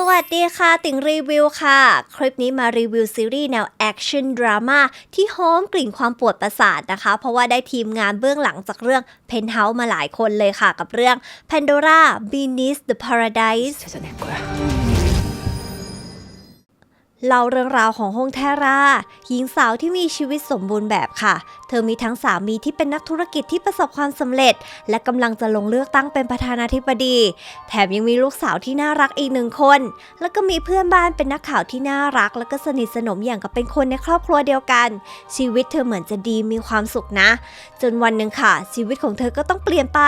สวัสดีค่ะ ติ่งรีวิวค่ะ คลิปนี้มารีวิวซีรีส์แนวแอคชั่นดราม่าที่หอมกลิ่นความปวดประสาทนะคะ เพราะว่าได้ทีมงานเบื้องหลังจากเรื่องเพนเฮาส์มาหลายคนเลยค่ะ กับเรื่อง Pandora Beneath the Paradise เล่าเรื่องราวของฮงแทราหญิงสาวที่มีชีวิตสมบูรณ์แบบค่ะเธอมีทั้งสามีที่เป็นนักธุรกิจที่ประสบความสำเร็จ และกำลังจะลงเลือกตั้งเป็นประธานาธิบดี แถมยังมีลูกสาวที่น่ารักอีกหนึ่งคน แล้วก็มีเพื่อนบ้านเป็นนักข่าวที่น่ารัก แล้วก็สนิทสนมอย่างกับเป็นคนในครอบครัวเดียวกัน ชีวิตเธอเหมือนจะดีมีความสุขนะ จนวันหนึ่งค่ะ ชีวิตของเธอก็ต้องเปลี่ยนไป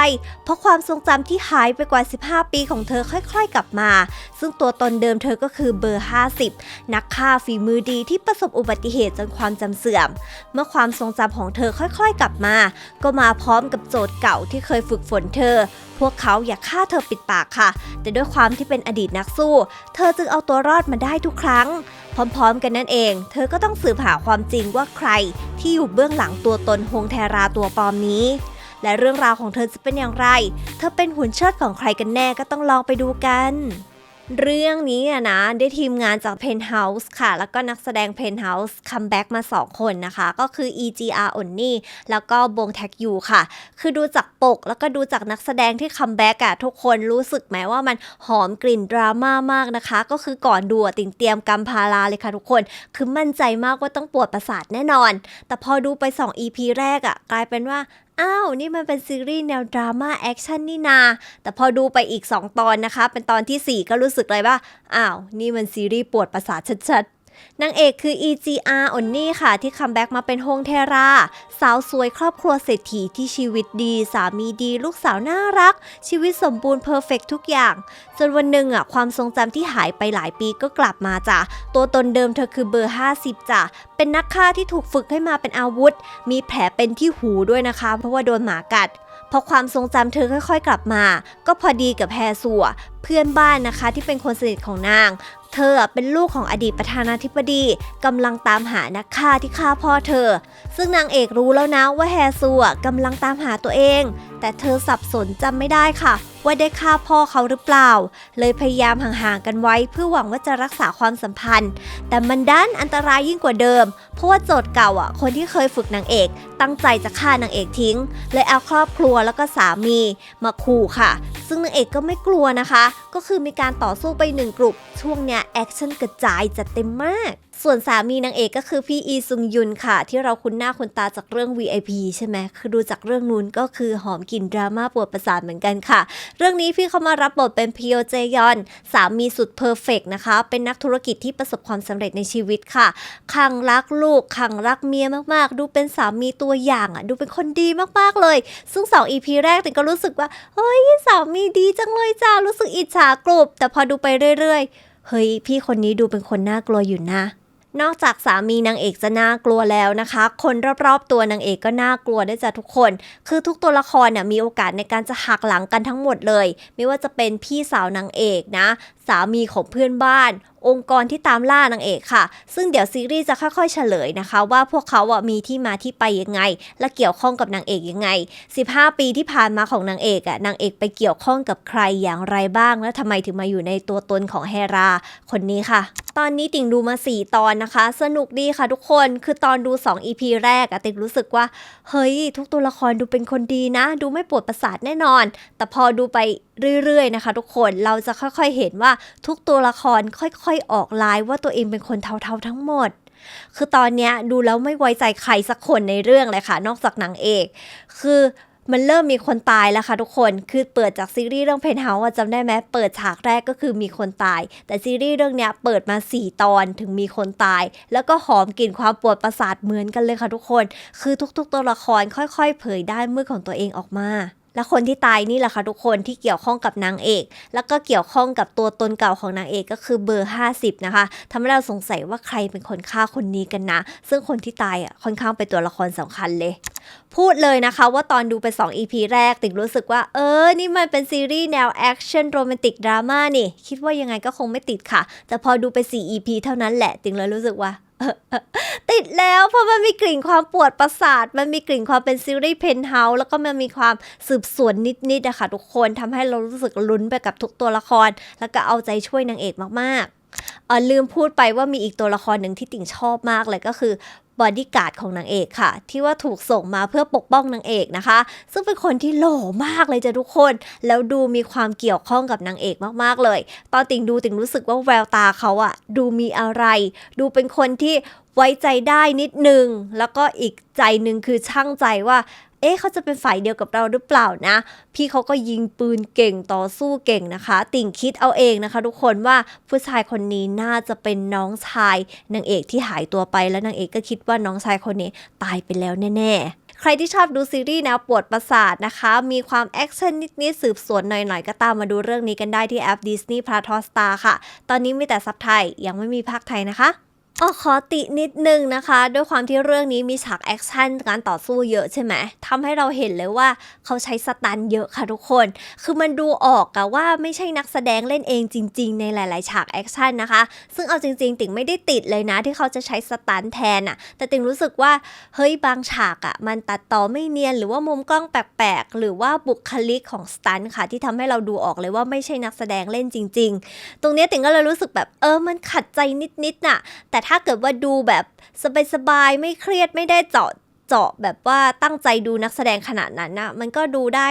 เพราะความทรงจำที่หายไปกว่า 15 ปีของเธอค่อย ๆ กลับมา ซึ่งตัวตนเดิมเธอก็คือเบอร์ 50 นักฆ่าฝีมือดีที่ประสบอุบัติเหตุจนความจำเสื่อม เมื่อความทรงจำของเธอค่อยๆกลับมา ก็มาพร้อมกับโจทย์เก่าที่เคยฝึกฝนเธอ พวกเขาอยากฆ่าเธอปิดปากค่ะ แต่ด้วยความที่เป็นอดีตนักสู้ เธอจึงเอาตัวรอดมาได้ทุกครั้ง พร้อมๆ กันนั่นเอง เธอก็ต้องสืบหาความจริงว่าใคร ที่อยู่เบื้องหลังตัวตนฮงแทราตัวปลอมนี้และเรื่องราวของเธอจะเป็นอย่างไร เธอเป็นหุ่นเชิดของใครกันแน่ก็ต้องลองไปดูกัน เรื่องนี้นะได้ทีมงานจาก Penthouse ค่ะ แล้วก็นักแสดง Penthouse คัมแบ็กมา 2 คนนะคะ ก็คือ EGR อนนี่แล้วก็บงแท็กยูค่ะ คือดูจากปกแล้วก็ดูจากนักแสดงที่คัมแบ็กอะทุกคนรู้สึกไหมว่ามันหอมกลิ่นดราม่ามากนะคะ ก็คือก่อนดูติ่งเตรียมกำพาราเลยค่ะทุกคน คือมั่นใจมากว่าต้องปวดประสาทแน่นอน แต่พอดูไป 2 EP แรกอะกลายเป็นว่า อ้าวนี่มันเป็นซีรีส์แนวดราม่าแอคชั่นนี่นา แต่พอดูไปอีก 2 ตอนนะคะ เป็นตอนทีสี่4 ก็รู้สึกเลยว่า อ้าว นี่มันซีรีส์ปวดประสาทชัดๆ นางเอกคือ EGR อนนี่ค่ะ ที่คัมแบ็กมาเป็นฮงเทรา สาวสวยครอบครัวเศรษฐีที่ชีวิตดี สามีดี ลูกสาวน่ารัก ชีวิตสมบูรณ์เพอร์เฟกทุกอย่าง จนวันหนึ่งอะความทรงจำที่หายไปหลายปีก็กลับมาจ้ะ ตัวตนเดิมเธอคือเบอร์ 50จ้ะ เป็นนักฆ่าที่ถูกฝึกให้มาเป็นอาวุธ มีแผลเป็นที่หูด้วยนะคะ เพราะว่าโดนหมากัด พอความทรงจำเธอค่อยๆ กลับมา ก็พอดีกับแฮสัวเพื่อนบ้านนะคะที่เป็นคนสนิทของนาง เธอเป็นลูกของอดีตประธานาธิบดีกำลังตามหานักฆ่าที่ฆ่าพ่อเธอ ซึ่งนางเอกรู้แล้วนะว่าแฮซัวกำลังตามหาตัวเอง แต่เธอสับสนจำไม่ได้ค่ะ ว่าได้ฆ่าพ่อเขาหรือเปล่า เลยพยายามห่างๆกันไว้ เพื่อหวังว่าจะรักษาความสัมพันธ์ แต่มันด้านอันตรายยิ่งกว่าเดิม เพราะว่าโจทย์เก่าอะ คนที่เคยฝึกนางเอก ตั้งใจจะฆ่านางเอกทิ้ง เลยเอาครอบครัวแล้วก็สามีมาขู่ค่ะ ซึ่งนางเอกก็ไม่กลัวนะคะ ก็คือมีการต่อสู้ไปหนึ่งกลุ่มช่วงเนี้ยแอคชั่นกระจายจัดเต็มมาก ส่วนสามีนางเอกก็คือพี่อีซุงยุนค่ะ ที่เราคุ้นหน้าคุ้นตาจากเรื่อง VIP ใช่ไหมคือดูจากเรื่องนู้นก็คือหอมกลิ่นดราม่าปวดประสาทเหมือนกันค่ะ เรื่องนี้พี่เขามารับบทเป็นพีโอเจยอน สามีสุดเพอร์เฟกนะคะ เป็นนักธุรกิจที่ประสบความสำเร็จในชีวิตค่ะขังรักลูกขังรักเมียมากๆ ดูเป็นสามีตัวอย่างอะ ดูเป็นคนดีมากๆเลย ซึ่งสอง EP แรกติงก็รู้สึกว่าเฮ้ยสามีดีจังเลยจ้ารู้สึกอิจฉากรุบแต่พอดูไปเรื่อยๆ เฮ้ยพี่คนนี้ดูเป็นคนน่ากลัวอยู่นะนอกจากสามีนางเอกจะน่ากลัวแล้วนะคะ คนรอบๆตัวนางเอกก็น่ากลัวด้วยจ้ะทุกคน คือทุกตัวละครเนี่ยมีโอกาสในการจะหักหลังกันทั้งหมดเลย ไม่ว่าจะเป็นพี่สาวนางเอกนะ สามีของเพื่อนบ้าน องค์กรที่ตามล่านางเอกค่ะ ซึ่งเดี๋ยวซีรีส์จะค่อยๆ เฉลยนะคะ ว่าพวกเขาอะมีที่มาที่ไปยังไง และเกี่ยวข้องกับนางเอกยังไง 15 ปีที่ผ่านมาของนางเอกอะนางเอกไปเกี่ยวข้องกับใครอย่างไรบ้าง และทำไมถึงมาอยู่ในตัวตนของเฮรา คนนี้ค่ะตอนนี้ติ่งดูมา 4 ตอนนะคะ สนุกดีค่ะทุกคน คือตอนดู 2 EP แรกอะติ่งรู้สึกว่า เฮ้ย ทุกตัวละครดูเป็นคนดีนะ ดูไม่ปวดประสาทแน่นอน แต่พอดูไป เรื่อยๆนะคะ ทุกคนเราจะค่อยๆเห็นว่าทุกตัวละครค่อยๆออกลายว่าตัวเองเป็นคนเทาๆทั้งหมด คือตอนเนี้ยดูแล้วไม่ไว้ใจใครสักคนในเรื่องเลยค่ะ นอกจากนางเอก คือมันเริ่มมีคนตายแล้วค่ะทุกคน คือเปิดจากซีรีส์เรื่องเพนเฮาส์จำได้ไหมเปิดฉากแรกก็คือมีคนตาย แต่ซีรีส์เรื่องเนี้ยเปิดมา 4 ตอนถึงมีคนตาย แล้วก็หอมกลิ่นความปวดประสาทเหมือนกันเลยค่ะทุกคน คือทุกๆตัวละครค่อย ๆ เผยด้านมืดของตัวเองออกมา และคนที่ตายนี่แหละค่ะทุกคนที่เกี่ยวข้องกับนางเอก แล้วก็เกี่ยวข้องกับตัวตนเก่าของนางเอกก็คือเบอร์ 50 นะคะทำให้เราสงสัยว่าใครเป็นคนฆ่าคนนี้กันนะ ซึ่งคนที่ตายอะค่อนข้างเป็นตัวละครสำคัญเลย พูดเลยนะคะว่าตอนดูไป 2 EP แรกติ่งรู้สึกว่า เออ นี่มันเป็นซีรีส์แนวแอคชั่นโรแมนติกดราม่านี่ คิดว่ายังไงก็คงไม่ติดค่ะ แต่พอดูไป 4 EP เท่านั้นแหละติ่งเลยรู้สึกว่า ติดแล้วเพราะมันมีกลิ่นความปวดประสาท มันมีกลิ่นความเป็นซีรีส์เพนเฮาส์แล้วก็มันมีความสืบสวนนิดๆนะคะทุกคนทำให้เรารู้สึกลุ้นไปกับทุกตัวละคร แล้วก็เอาใจช่วยนางเอกมากๆ ออลืมพูดไปว่ามีอีกตัวละครหนึ่งที่ติ่งชอบมากเลยก็คือบอดี้การ์ดของนางเอกค่ะ ที่ว่าถูกส่งมาเพื่อปกป้องนางเอกนะคะ ซึ่งเป็นคนที่หล่อมากเลยจ้ะทุกคน แล้วดูมีความเกี่ยวข้องกับนางเอกมากๆเลย ตอนติ่งดูติ่งรู้สึกว่าแววตาเขาอะดูมีอะไร ดูเป็นคนที่ไว้ใจได้นิดนึง แล้วก็อีกใจหนึ่งคือช่างใจว่า เอ๊ะเขาจะเป็นฝ่ายเดียวกับเราหรือเปล่านะ พี่เขาก็ยิงปืนเก่งต่อสู้เก่งนะคะ ติ่งคิดเอาเองนะคะ ทุกคนว่าผู้ชายคนนี้น่าจะเป็นน้องชายนางเอกที่หายตัวไปแล้วนางเอกก็คิดว่าน้องชายคนนี้ตายไปแล้วแน่ๆใครที่ชอบดูซีรีส์แนวปวดประสาทนะคะ มีความแอคชั่นนิดๆสืบสวนหน่อยๆ ก็ตามมาดูเรื่องนี้กันได้ที่แอป Disney Plus Hotstar ค่ะ ตอนนี้มีแต่ซับไทย ยังไม่มีภาคไทยนะคะ อ๋อขอตินิดนึงนะคะ ด้วยความที่เรื่องนี้มีฉากแอคชั่นการต่อสู้เยอะใช่ไหมทำให้เราเห็นเลยว่าเขาใช้สตันเยอะค่ะทุกคน คือมันดูออกอะว่าไม่ใช่นักแสดงเล่นเองจริง ๆ ในหลาย ๆ ฉากแอคชั่นนะคะ ซึ่งเอาจริง ๆ ติ่งไม่ได้ติดเลยนะที่เขาจะใช้สตันแทนอะแต่ติ่งรู้สึกว่าเฮ้ยบางฉากอะมันตัดต่อไม่เนียนหรือว่ามุมกล้องแปลกๆหรือว่าบุคลิกของสตันค่ะ ที่ทำให้เราดูออกเลยว่าไม่ใช่นักแสดงเล่นจริง ๆ ตรงนี้ติ่งก็เลยรู้สึกแบบเออมันขัดใจนิดๆน่ะแต่ถ้าเกิดว่าดูแบบสบายๆไม่เครียดไม่ได้เจาะเจาะแบบว่าตั้งใจดูนักแสดงขนาดนั้นนะมันก็ดูได้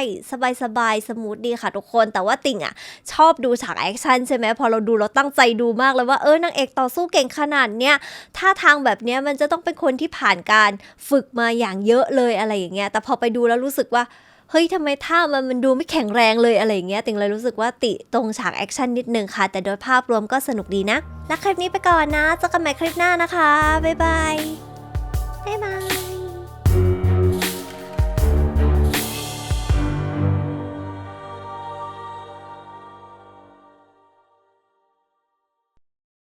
สบายๆสมูทดีค่ะทุกคน แต่ว่าติ่งอะชอบดูฉากแอคชั่นใช่ไหมพอเราดูเราตั้งใจดูมากเลยว่าเออนางเอกต่อสู้เก่งขนาดเนี้ยท่าทางแบบเนี้ยมันจะต้องเป็นคนที่ผ่านการฝึกมาอย่างเยอะเลยอะไรอย่างเงี้ยแต่พอไปดูแล้วรู้สึกว่า เฮ้ยทำไมท่ามันมันดูไม่แข็งแรงเลยอะไรอย่างเงี้ยติงเลยรู้สึกว่าติตรงฉากแอคชั่นนิดนึงค่ะ แต่โดยภาพรวมก็สนุกดีนะและคลิปนี้ไปก่อนนะเจอกันใหม่คลิปหน้านะคะบ๊ายบายบ๊ายบาย